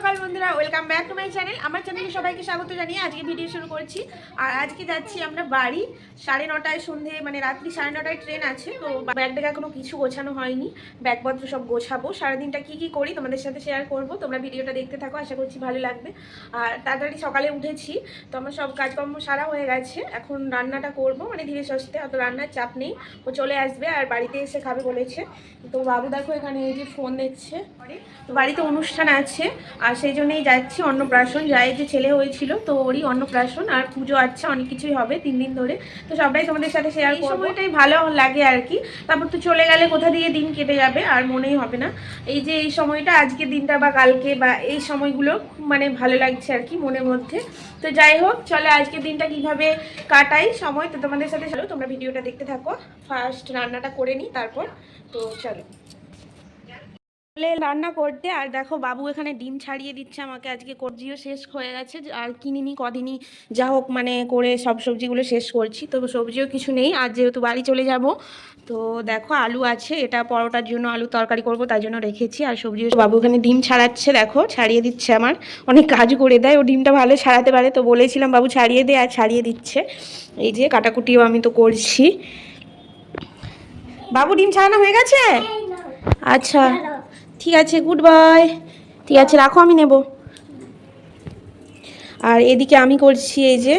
সকাল বন্ধুরা welcome back to my channel আমার চ্যানেলে সবাইকে স্বাগত জানিয়ে আজকে ভিডিও শুরু করছি। আর আজকে যাচ্ছি আমরা বাড়ি। সাড়ে নটায় সন্ধে মানে রাত্রি সাড়ে নটায় ট্রেন আছে, তো ব্যাগ ডেগা কোনো কিছু গোছানো হয়নি। ব্যাগপত্র সব গোছাবো। সারাদিনটা কি কি করি তোমাদের সাথে শেয়ার করব। তোমরা ভিডিওটা দেখতে থাকো, আশা করছি ভালো লাগবে। আর তাড়াতাড়ি সকালে উঠেছি, তো আমার সব কাজকর্ম সারা হয়ে গেছে। এখন রান্নাটা করব মানে ধীরে সস্তে অত রান্নার চাপ নেই। ও চলে আসবে আর বাড়িতে এসে খাবে বলেছে। তো বাবু দেখো এখানে এই যে ফোন দেখছে। তো বাড়িতে অনুষ্ঠান আছে আর সেই জন্যই যাচ্ছি অন্নপ্রাশন। যাই যে ছেলে হয়েছিল তো ওরই অন্নপ্রাশন আর পুজো আছে অনেক কিছুই হবে তিন দিন ধরে। তো সবটাই তোমাদের সাথে শেয়ার এই সময়টাই ভালো লাগে আর কি। তারপর তো চলে গেলে কোথা দিয়ে দিন কেটে যাবে আর মনেই হবে না। এই যে এই সময়টা আজকে দিনটা বা কালকে বা এই সময়গুলো খুব মানে ভালো লাগছে আর কি মনের মধ্যে। তো যাই হোক চলো আজকে দিনটা কীভাবে কাটাই সময় তো তোমাদের সাথে চলো তোমরা ভিডিওটা দেখতে থাকো। ফার্স্ট রান্নাটা করে নিই তারপর তো চলে। রান্না করতে আর দেখো বাবু এখানে ডিম ছাড়িয়ে দিচ্ছে আমাকে আজকে সবজিও শেষ হয়ে গেছে আর কিনিনি কদিনই যা হোক মানে করে সব সবজিগুলো শেষ করছি তো সবজিও কিছু নেই আর যেহেতু বাড়ি চলে যাব তো দেখো আলু আছে এটা পরোটার জন্য আলু তরকারি করব তাই জন্য রেখেছি আর সবজিও বাবু এখানে ডিম ছাড়াচ্ছে দেখো ছাড়িয়ে দিচ্ছে আমার অনেক কাজ করে দেয় ও ডিমটা ভালো ছাড়াতে পারে তো বলেছিলাম বাবু ছাড়িয়ে দে আর ছাড়িয়ে দিচ্ছে এই যে কাটাকুটিও আমি তো করছি। বাবু ডিম ছাড়ানো হয়ে গেছে? আচ্ছা। ঠিক আছে গুড বাই ঠিক আছে, রাখো, আমি নেব। আর এদিকে আমি করছি এই যে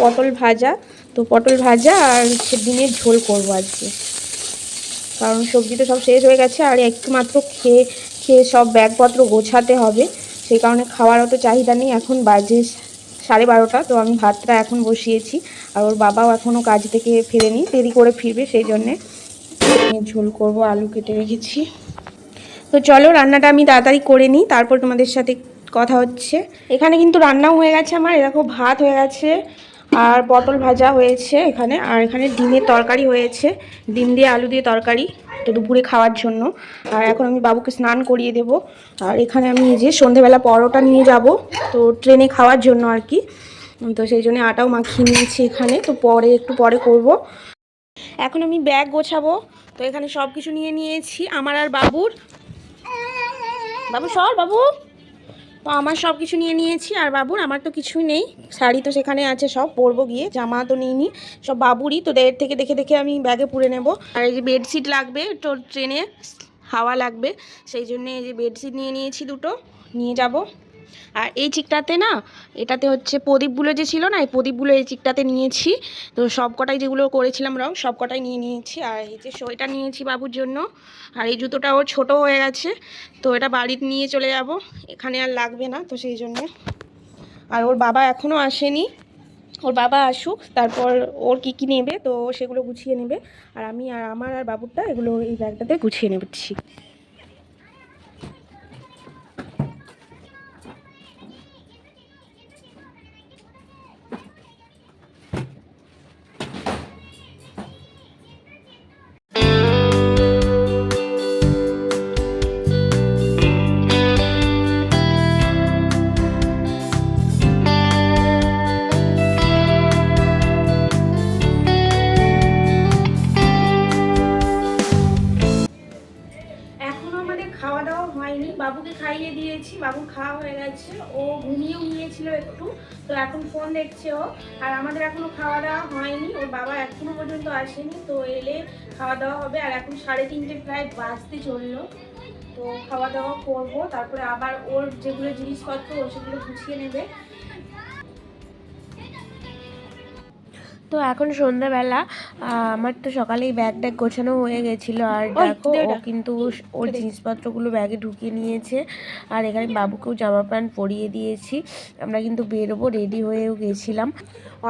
পটল ভাজা। তো পটল ভাজা আর হচ্ছে ডিমের ঝোল করব আজকে। কারণ সবজি তো সব শেষ হয়ে গেছে, আর একটু মাত্র খেয়ে খেয়ে সব ব্যাগপত্র গোছাতে হবে। সেই কারণে খাওয়ার অত চাহিদা নেই, এখন বাজে সাড়ে বারোটা, তো আমি ভাতটা এখন বসিয়েছি। আর ওর বাবাও এখনও কাজ থেকে ফেরেনি, দেরি করে ফিরবে, সেই জন্যে ঝোল করব, আলু কেটে রেখেছি। তো চলো, রান্নাটা আমি তাড়াতাড়ি করে নিই, তারপর তোমাদের সাথে কথা হচ্ছে। এখানে কিন্তু রান্নাও হয়ে গেছে আমার এরকম ভাত হয়ে গেছে, আর পটল ভাজা হয়েছে এখানে, আর এখানে ডিমের তরকারি হয়েছে, ডিম দিয়ে আলু দিয়ে তরকারি, তো দুপুরে খাওয়ার জন্য। আর এখন আমি বাবুকে স্নান করিয়ে দেব, আর এখানে আমি যে সন্ধেবেলা পরোটা নিয়ে যাব, তো ট্রেনে খাওয়ার জন্য আর কি। তো সেই জন্য আটাও মাখিয়ে নিয়েছি এখানে, তো পরে, একটু পরে করব। এখন আমি ব্যাগ গোছাবো, তো এখানে সব কিছু নিয়ে নিয়েছি, আমার আর বাবুর। বাবু সর বাবু। তো আমার সব কিছু নিয়ে নিয়েছি আর বাবুর আমার তো কিছুই নেই। শাড়ি তো সেখানে আছে সব, পরবো গিয়ে। জামা তো নিইনি, সব বাবুরই। তো এর থেকে দেখে দেখে আমি ব্যাগে পুরে নেব। আর এই যে বেডশিট লাগবে, তো ট্রেনে হাওয়া লাগবে। সেই জন্যে এই যে বেডশিট নিয়ে নিয়েছি দুটো, নিয়ে যাব। আর এই চিকটাতে না, এটাতে হচ্ছে প্রদীপগুলো যে ছিল না, এই প্রদীপগুলো এই চিকটাতে নিয়েছি। তো সব কটাই যেগুলো করেছিলাম রং সব কটাই নিয়ে নিয়েছি। আর এই যে সোয়েটার নিয়েছি বাবুর জন্য। আর এই জুতোটা ওর ছোটো হয়ে গেছে। তো এটা বাড়িতে নিয়ে চলে যাব। এখানে আর লাগবে না, তো সেই জন্য। আর ওর বাবা এখনও আসেনি। ওর বাবা আসুক, তারপর ওর কী কী নেবে, তো সেগুলো গুছিয়ে নেবে। আর আমি আর আমার আর বাবুরটা এগুলো এই ব্যাগটাতে গুছিয়ে নেবেছি খাওয়া হয়ে গেছে। ও ঘুমিয়ে ঘুমিয়েছিল একটু। তো এখন ফোন দেখছে ও। আর আমাদের এখনও খাওয়া দাওয়া হয়নি। ওর বাবা এখনও পর্যন্ত আসেনি। তো এলে খাওয়া দাওয়া হবে। আর এখন সাড়ে তিনটে প্রায় বাঁচতে চলল। তো খাওয়া দাওয়া করব। তারপরে আবার ওর যেগুলো জিনিসপত্র ও সেগুলো গুছিয়ে নেবে। তো এখন সন্ধ্যাবেলা আমার তো সকালেই ব্যাগ ট্যাগ গোছানো হয়ে গেছিল। আর দেখো ও কিন্তু ওর জিনিসপত্রগুলো ব্যাগে ঢুকিয়ে নিয়েছে। আর এখানে বাবুকেও জামা প্যান্ট পরিয়ে দিয়েছি। আমরা কিন্তু বেরোবো রেডি হয়েও গেছিলাম।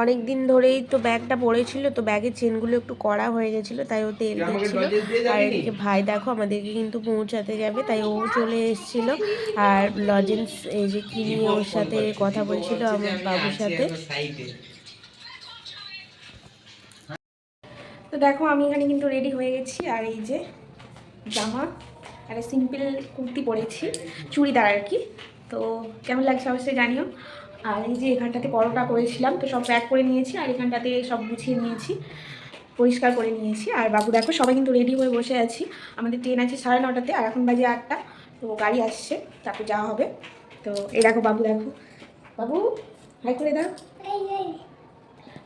অনেক দিন ধরেই তো ব্যাগটা পড়েছিল তো ব্যাগের চেনগুলো একটু কড়া হয়ে গেছিল তাই ও তেল দিচ্ছিল। আর এদিকে ভাই দেখো আমাদেরকে কিন্তু পৌঁছাতে যাবে তাই ও চলে এসেছিল। আর লজেন্স এই যে কি নিয়ে ওর সাথে কথা বলছিল আমার বাবুর সাথে। তো দেখো, আমি এখানে কিন্তু রেডি হয়ে গেছি। আর এই যে জামা আর সিম্পল কুর্তি পরেছি, চুড়িদার আর কি। তো কেমন লাগছে অবশ্যই জানিও। আর এই যে এখানটাতে পরোটা করেছিলাম, তো সব প্যাক করে নিয়েছি আর এখানটাতে সব গুছিয়ে নিয়েছি, পরিষ্কার করে নিয়েছি। আর বাবু দেখো, সবাই কিন্তু রেডি হয়ে বসে আছি। আমাদের ট্রেন আছে সাড়ে নটাতে, আর এখন বাজে আটটা। তো তো গাড়ি আসছে, তারপর যাওয়া হবে। তো এই দেখো বাবু দেখো। বাবু হাই করে দাও।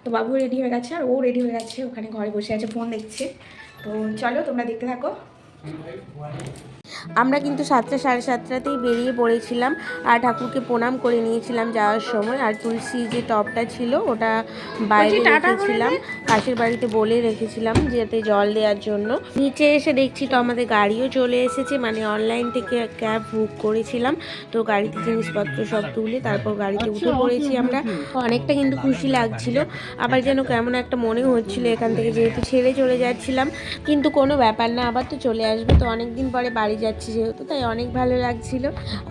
তো বাবু রেডি হয়ে গেছে আর ও রেডি হয়ে গেছে, ওখানে ঘরে বসে আছে ফোন দেখছে। তো চলো তোমরা দেখতে থাকো। আমরা কিন্তু সাতটা সাড়ে সাতটাতেই বেরিয়ে পড়েছিলাম আর ঠাকুরকে প্রণাম করে নিয়েছিলাম যাওয়ার সময়। আর তুলসী যে টপটা ছিল ওটা বাইরে রেখেছিলাম। পাশের বাড়িতে বলে রেখেছিলাম যাতে জল দেওয়ার জন্য। নিচে এসে দেখছি তো আমাদের গাড়িও চলে এসেছে মানে অনলাইন থেকে ক্যাব বুক করেছিলাম। তো গাড়িতে জিনিসপত্র সব তুলে তারপর গাড়িতে উঠে পড়েছি আমরা। অনেকটা কিন্তু খুশি লাগছিল। আবার যেন কেমন একটা মনে হচ্ছিল এখান থেকে যেহেতু ছেড়ে চলে যাচ্ছিলাম। কিন্তু কোনো ব্যাপার না আবার তো চলে আসবে। তো অনেক দিন পরে বাড়ি যাচ্ছি। যেহেতু, তাই অনেক ভালো লাগছিল।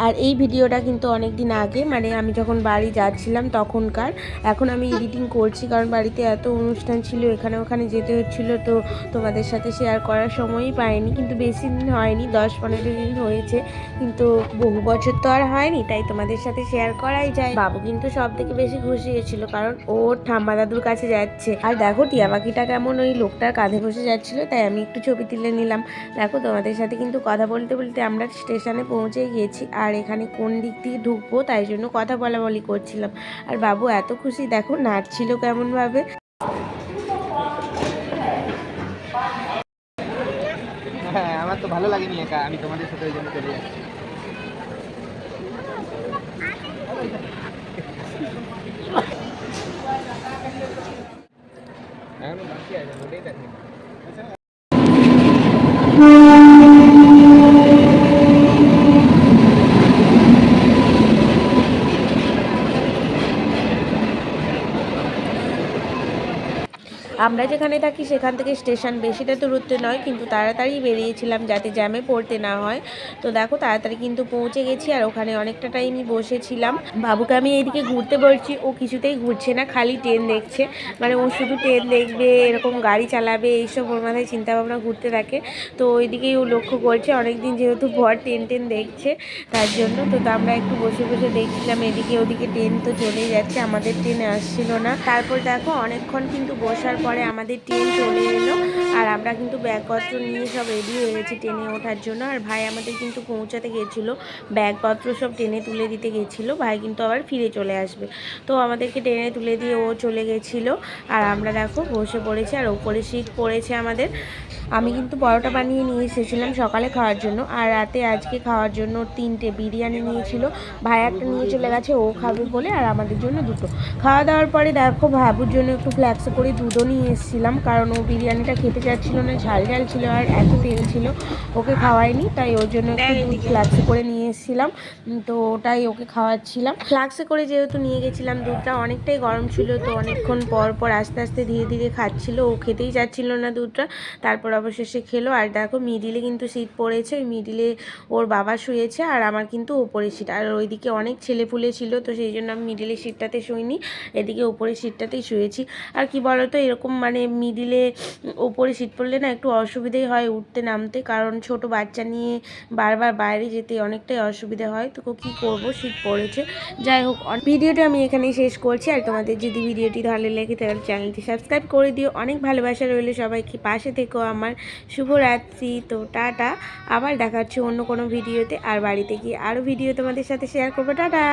আর এই ভিডিওটা কিন্তু অনেক দিন আগে মানে আমি যখন বাড়ি যাচ্ছিলাম তখনকার, এখন আমি এডিটিং করছি কারণ বাড়িতে এত অনুষ্ঠান ছিল, এখানে ওখানে যেতে হচ্ছিল, তো তোমাদের সাথে শেয়ার করার সময়ই পাইনি, কিন্তু বেশি দিন হয়নি, দশ পনেরো দিন হয়েছে, কিন্তু বহু বছর তো আর হয়নি, তাই তোমাদের সাথে শেয়ার করাই যায়। বাবু কিন্তু সব থেকে বেশি খুশি হয়েছিল, কারণ ও ঠাম্মা দাদুর কাছে যাচ্ছে। আর দেখো, টিয়া পাখিটা কেমন, ওই লোকটার কাঁধে বসে যাচ্ছিল, তাই আমি একটু ছবি তুলে নিলাম। দেখো, তোমাদের সাথে কিন্তু কথা বলতে বলতে আমরা স্টেশনে পৌঁছে গিয়েছি আর এখানে কোন দিক দিয়ে ঢুকবো তাই জন্য কথা বলা বলি করছিলাম। আর বাবু এত খুশি, দেখো নাচছিল কেমনভাবে। হ্যাঁ আমার তো ভালো লাগেনি একা, আমি তোমাদের সাথে ওই জন্য চলে যাচ্ছি। এখনও বাকি আছে ওটাই দেখেন আমরা যেখানে থাকি সেখান থেকে স্টেশন বেশিটা দূরত্বে নয়, কিন্তু তাড়াতাড়ি বেরিয়েছিলাম যাতে জ্যামে পড়তে না হয়। তো দেখো, তাড়াতাড়ি কিন্তু পৌঁছে গেছি আর ওখানে অনেকটা টাইমই বসেছিলাম। বাবুকে আমি এইদিকে ঘুরতে বলছি, ও কিছুতেই ঘুরছে না, খালি ট্রেন দেখছে। মানে ও শুধু ট্রেন দেখবে, এরকম গাড়ি চালাবে, এইসব ওর মাথায় চিন্তাভাবনা ঘুরতে থাকে। তো ওইদিকেই ও লক্ষ্য করছে, অনেকদিন যেহেতু ভর ট্রেন ট্রেন দেখছে, তার জন্য। তো তা আমরা একটু বসে বসে দেখছিলাম, এদিকে ওদিকে ট্রেন তো চলেই যাচ্ছে, আমাদের ট্রেনে আসছিল না। তারপর দেখো, অনেকক্ষণ কিন্তু বসার পরে আমাদের ট্রেন চলে এলো। আর আমরা কিন্তু ব্যাগপত্র নিয়ে সব রেডি হয়ে গেছি ট্রেনে ওঠার জন্য। আর ভাই আমাদের কিন্তু পৌঁছাতে গেছিল। ব্যাগপত্র সব ট্রেনে তুলে দিতে গেছিল। ভাই কিন্তু আবার ফিরে চলে আসবে। তো আমাদেরকে ট্রেনে তুলে দিয়ে ও চলে গেছিল। আর আমরা দেখো বসে পড়েছি, আর ওপরে শীত পড়েছে আমাদের। আমি কিন্তু পরোটা বানিয়ে নিয়ে এসেছিলাম সকালে খাওয়ার জন্য আর রাতে আজকে খাওয়ার জন্য তিনটে বিরিয়ানি নিয়েছিল। ভাই একটা নিয়ে চলে গেছে ও খাবে বলে আর আমাদের জন্য দুটো। খাওয়া দাওয়ার পরে দেখো ভাবুর জন্য একটু ফ্ল্যাক্সে করে দুধও নিয়ে এসেছিলাম কারণ ও বিরিয়ানিটা খেতে চাচ্ছিল না ঝাল ঝাল ছিল আর এত তেল ছিল ওকে খাওয়াইনি তাই ওর জন্য একটু দুধ ফ্ল্যাক্সে করে নিয়ে এসেছিলাম তো ওটাই ওকে খাওয়াচ্ছিলাম। ফ্ল্যাক্সে করে যেহেতু নিয়ে গেছিলাম দুধটা অনেকটাই গরম ছিল তো অনেকক্ষণ পর পর আস্তে আস্তে ধীরে ধীরে খাচ্ছিল ও খেতেই চাচ্ছিল না দুধটা তারপর অবশেষে খেলো। আর দেখো মিডিলে কিন্তু সিট পড়েছে। ওই মিডিলে ওর বাবা শুয়েছে আর আমার কিন্তু ওপরে সিট আর ওইদিকে অনেক ছেলে পুলে ছিল, তো সেই জন্য আমি মিডিলে সিটটাতে শুইনি। এদিকে ওপরে সিটটাতেই শুয়েছি। আর কি বলতো, এরকম মানে মিডিলে ওপরে সিট পড়লে না একটু অসুবিধেই হয় উঠতে নামতে। কারণ ছোট বাচ্চা নিয়ে বারবার বাইরে যেতে অনেকটাই অসুবিধা হয়। তো কী করব সিট পড়েছে। যাই হোক ভিডিওটা আমি এখানেই শেষ করছি। আর তোমাদের যদি ভিডিওটি ভালো লেগে তাহলে চ্যানেলটি সাবস্ক্রাইব করে দিও। অনেক ভালোবাসা রইলে সবাইকে। পাশে থেকো আমার শুভরাত্রি। তো টাটা, আবার দেখা হচ্ছে অন্য কোনো ভিডিওতে। আর বাড়িতে গিয়ে আরও ভিডিও তোমাদের সাথে শেয়ার করব। টাটা!